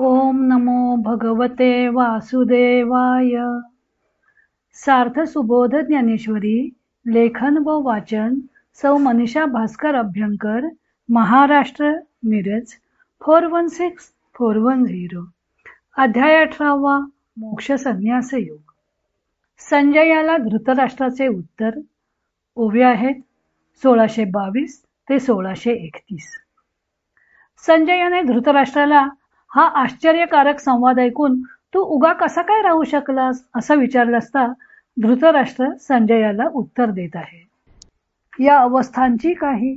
ओम नमो भगवते वासुदेवाय. सार्थ सुबोध ज्ञानेश्वरी लेखन व वाचन सौ Manisha Bhaskar Abhyankar Maharashtra Miraj four one six four one zero. अध्याय अठरावा मोक्ष संन्यास योग. संजयाला धृतराष्ट्राचे उत्तर ओवे आहेत सोळाशे बावीस ते सोळाशे एकतीस. संजयाने धृतराष्ट्राला हा आश्चर्यकारक संवाद ऐकून तू उगा कसा काय राहू शकलास असं विचारलं असता धृतराष्ट्र संजयाला उत्तर देत आहे. या अवस्थांची काही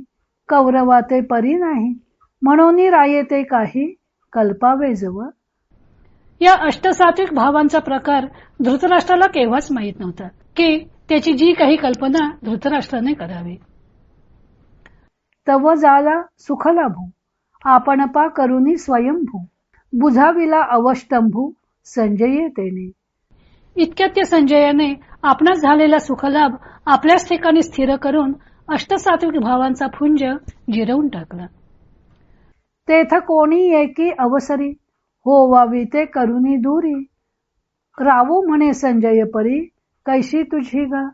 कौरवाते परी नाही म्हणून रायेते काही कल्पावे जवळ या अष्टसात्विक भावांचा प्रकार धृतराष्ट्राला केव्हाच माहीत नव्हता की त्याची जी काही कल्पना धृतराष्ट्राने करावी. तव जाला सुख लाभू आपण पा करुनी स्वयंभू. बुझाविला अवष्टंभू संजये तेने इतक्यात त्या संजयाने आपणास झालेला सुखलाभ आपल्याच ठिकाणी स्थिर करून अष्टसात्विक भावांचा फुंज जिरवून टाकला. तेथ कोणी एकी अवसरी? हो वावी ते करुनी दुरी. रावू म्हणे संजय परी कैशी तुझी गा?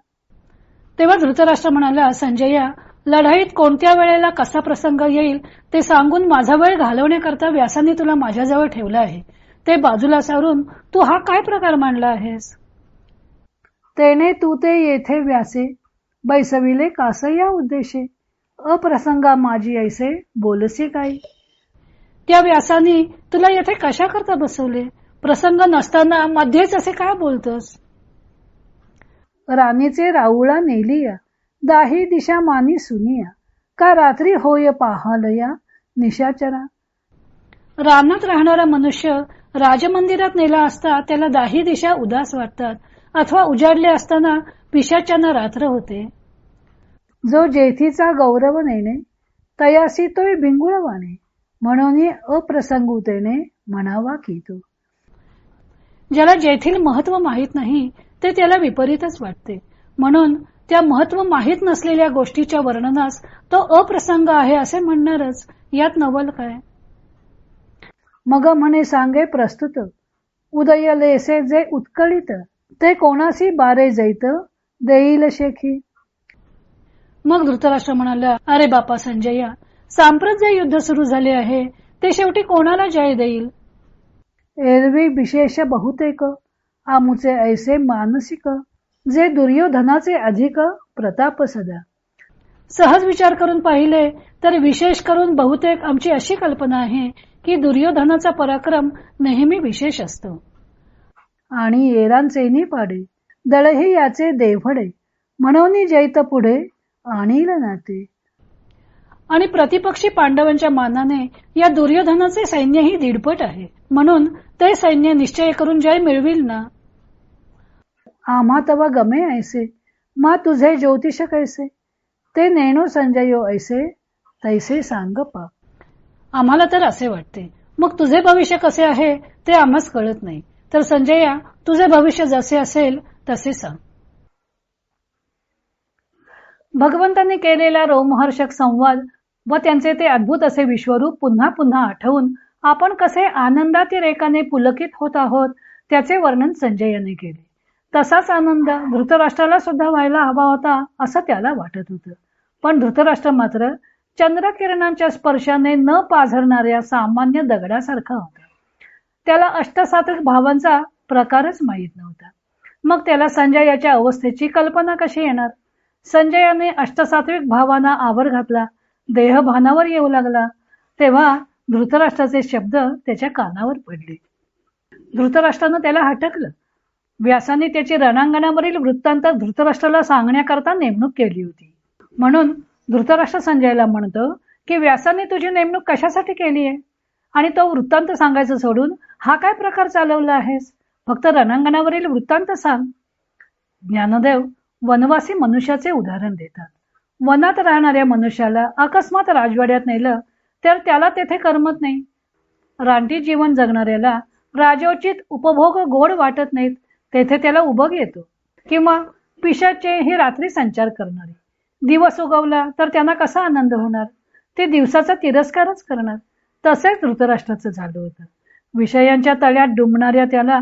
तेव्हा धृतराष्ट्र म्हणाला संजया लढाईत कोणत्या वेळेला कसा प्रसंग येईल ते सांगून माझा वेळ घालवण्याकरता व्यासाने तुला माझ्याजवळ ठेवलं आहे. ते बाजूला सारून तू हा काय प्रकार मांडला आहेस? तेने तू ते येथे व्यासे बैसविले कास या उद्देशे. अप्रसंगा माझी ऐसे बोलसी काय त्या व्यासाने तुला येथे कशा करता बसवले? प्रसंग नसताना मध्येच असे काय बोलतोस? राणीचे राऊळा नेलिया दाही दिशा मानी सुनिया का रात्री होय पाहलया निशाचरा रानात राहणारा मनुष्य राजमंदिरात नेला असता त्याला दाही दिशा उदास वाटतात अथवा उजाडले असताना पिशाच्याना रात्र होते. जो जेथीचा गौरव नेणे तयासी तोय बिंगुळवाने म्हणून अप्रसंगुतेने म्हणावा की तो. ज्याला जेथील महत्त्व माहीत नाही ते त्याला विपरीतच वाटते म्हणून त्या महत्त्व माहीत नसलेल्या गोष्टीच्या वर्णनास तो अप्रसंग आहे असे म्हणणारच. यात नवल काय? मग म्हणे सांगे प्रस्तुत. उदयलेसे जे उत्कळित ते कोणाशी बारे जैत? देईल शेखी. मग धृतराष्ट्र म्हणाला अरे बापा संजया सांप्रत जे युद्ध सुरू झाले आहे ते शेवटी कोणाला जय देईल? एरवी विशेष बहुतेक आमुचे ऐसे मानसिक. जे दुर्योधनाचे अधिक प्रताप सदा. सहज विचार करून पाहिले तर विशेष करून बहुतेक आमची अशी कल्पना आहे की दुर्योधनाचा पराक्रम नेहमी विशेष असतो. आणि येरांचेनी पाडे दळही याचे देवडे म्हणून जैत पुढे आणील नाते. आणि प्रतिपक्षी पांडवांच्या मानाने या दुर्योधनाचे सैन्यही दीडपट आहे. म्हणून ते सैन्य निश्चय करून जय मिळविल ना? आम्हा तव गमे ऐसे मा तुझे ज्योतिष कैसे? ते नेणो संजयो ऐसे तैसे सांग पा. आम्हाला तर असे वाटते मग तुझे भविष्य कसे आहे ते आम्हाच कळत नाही. तर संजया तुझे भविष्य जसे असेल तसे सांग. भगवंतांनी केलेला रोमहर्षक संवाद व त्यांचे ते अद्भुत असे विश्वरूप पुन्हा पुन्हा आठवून आपण कसे आनंदातील रेखाने पुलकित होत आहोत त्याचे वर्णन संजयाने केले. तसाच आनंद धृतराष्ट्राला सुद्धा व्हायला हवा होता असं त्याला वाटत होतं. पण धृतराष्ट्र मात्र चंद्रकिरणांच्या स्पर्शाने न पाझरणाऱ्या सामान्य दगडासारखा होता. त्याला अष्टसात्विक भावांचा प्रकारच माहीत नव्हता. मग त्याला संजयाच्या अवस्थेची कल्पना कशी येणार? संजयाने अष्टसात्विक भावांना आवर घातला देहभानावर येऊ लागला तेव्हा धृतराष्ट्राचे शब्द त्याच्या कानावर पडले. धृतराष्ट्रानं त्याला हटकलं. व्यासाने त्याची रणांगणावरील वृत्तांत धृतराष्ट्राला सांगण्याकरता नेमणूक केली होती. म्हणून धृतराष्ट्र संजयला म्हणतो की व्यासाने तुझी नेमणूक कशासाठी केली आहे? आणि तो वृत्तांत सांगायचं सोडून हा काय प्रकार चालवला आहेस? फक्त रणांगणावरील वृत्तांत सांग. ज्ञानदेव वनवासी मनुष्याचे उदाहरण देतात. वनात राहणाऱ्या मनुष्याला अकस्मात राजवाड्यात नेलं तर त्याला तेथे करमत नाही. रानटी जीवन जगणाऱ्याला राजोचित उपभोग गोड वाटत नाहीत. तेथे त्याला उभग येतो. किंवा पिशाचे ही रात्री संचार करणारे. दिवस उगवला तर त्यांना कसा आनंद होणार? ते दिवसाचा तिरस्कारच करणार. तसेच धृतराष्ट्राचं झालं होतं. विषयांच्या तळ्यात डुंबणाऱ्या त्याला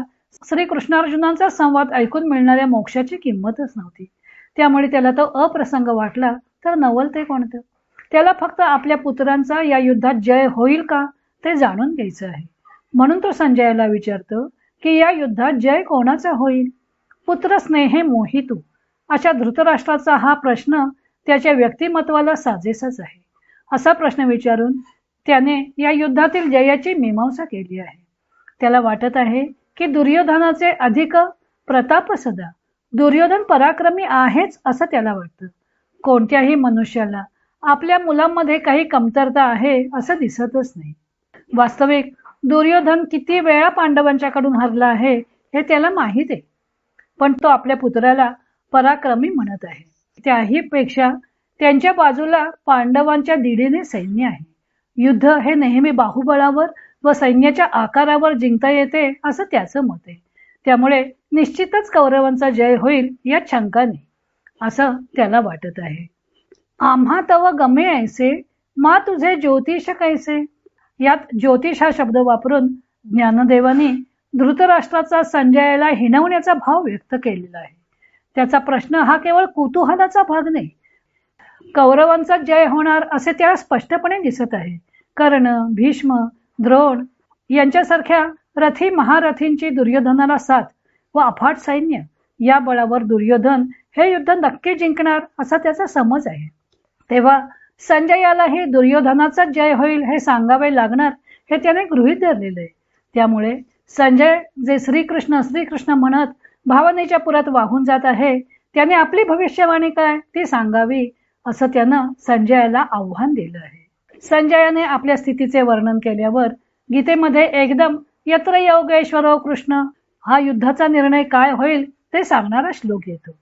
श्रीकृष्णार्जुनांचा संवाद ऐकून मिळणाऱ्या मोक्षाची किंमतच नव्हती. त्यामुळे त्याला तो अप्रसंग वाटला तर नवल ते कोणतं? त्याला फक्त आपल्या पुत्रांचा या युद्धात जय होईल का ते जाणून घ्यायचं आहे. म्हणून तो संजयाला विचारतो की या युद्धात जय कोणाचा होईल? पुत्र स्नेहे मोहितू. अशा धृतराष्ट्राचा हा प्रश्न त्याच्या व्यक्तिमत्वाला साजेसाच आहे. असा प्रश्न विचारून त्याने या युद्धातील जयाची मीमांसा केली आहे. त्याला वाटत आहे की दुर्योधनाचे अधिक प्रताप सदा दुर्योधन पराक्रमी आहेच असं त्याला वाटतं. कोणत्याही मनुष्याला आपल्या मुलांमध्ये काही कमतरता आहे असं दिसतच नाही. वास्तविक दुर्योधन किती वेळा पांडवांच्याकडून हरला आहे हे त्याला माहीत आहे. पण तो आपल्या पुत्राला पराक्रमी म्हणत आहे. त्याही पेक्षा त्यांच्या बाजूला पांडवांच्या दीडीने सैन्य आहे. युद्ध हे नेहमी बाहुबळावर व सैन्याच्या आकारावर जिंकता येते असं त्याचं मत आहे. त्यामुळे निश्चितच कौरवांचा जय होईल या शंका नाही असं त्याला वाटत आहे. आम्हा तव गमे ऐसे मा तुझे ज्योतिष कैसे? यात ज्योतिष हा शब्द वापरून ज्ञानदेवानी धृतराष्ट्राचा संजयाला हिणवण्याचा भाव व्यक्त केलेला आहे. त्याचा प्रश्न हा केवळ कुतूहलाचा भाग नाही. कौरवांचा जय होणार असे त्याला स्पष्टपणे दिसत आहे. कर्ण भीष्म द्रोण यांच्यासारख्या रथी महारथींची दुर्योधनाला साथ व अफाट सैन्य या बळावर दुर्योधन हे युद्ध नक्की जिंकणार असा त्याचा समज आहे. तेव्हा संजयालाही दुर्योधनाचा जय होईल हे सांगावे लागणार हे त्याने गृहीत धरलेले त्यामुळे संजय जे श्रीकृष्ण श्रीकृष्ण म्हणत भावनेच्या पुरात वाहून जात आहे त्याने आपली भविष्यवाणी काय ती सांगावी असं त्यानं संजयाला आव्हान दिलं आहे. संजयाने आपल्या स्थितीचे वर्णन केल्यावर गीतेमध्ये एकदम यत्र योगेश्वर कृष्ण हा युद्धाचा निर्णय काय होईल ते सांगणारा श्लोक येतो.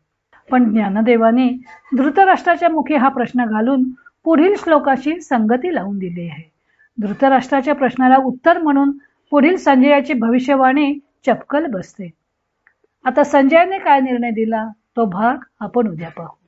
पण ज्ञानदेवाने धृतराष्ट्राच्या मुखी हा प्रश्न घालून पुढील श्लोकाशी संगती लावून दिली आहे. धृतराष्ट्राच्या प्रश्नाला उत्तर म्हणून पुढील संजयाची भविष्यवाणी चपकल बसते. आता संजयाने काय निर्णय दिला? तो भाग आपण उद्या पाहू.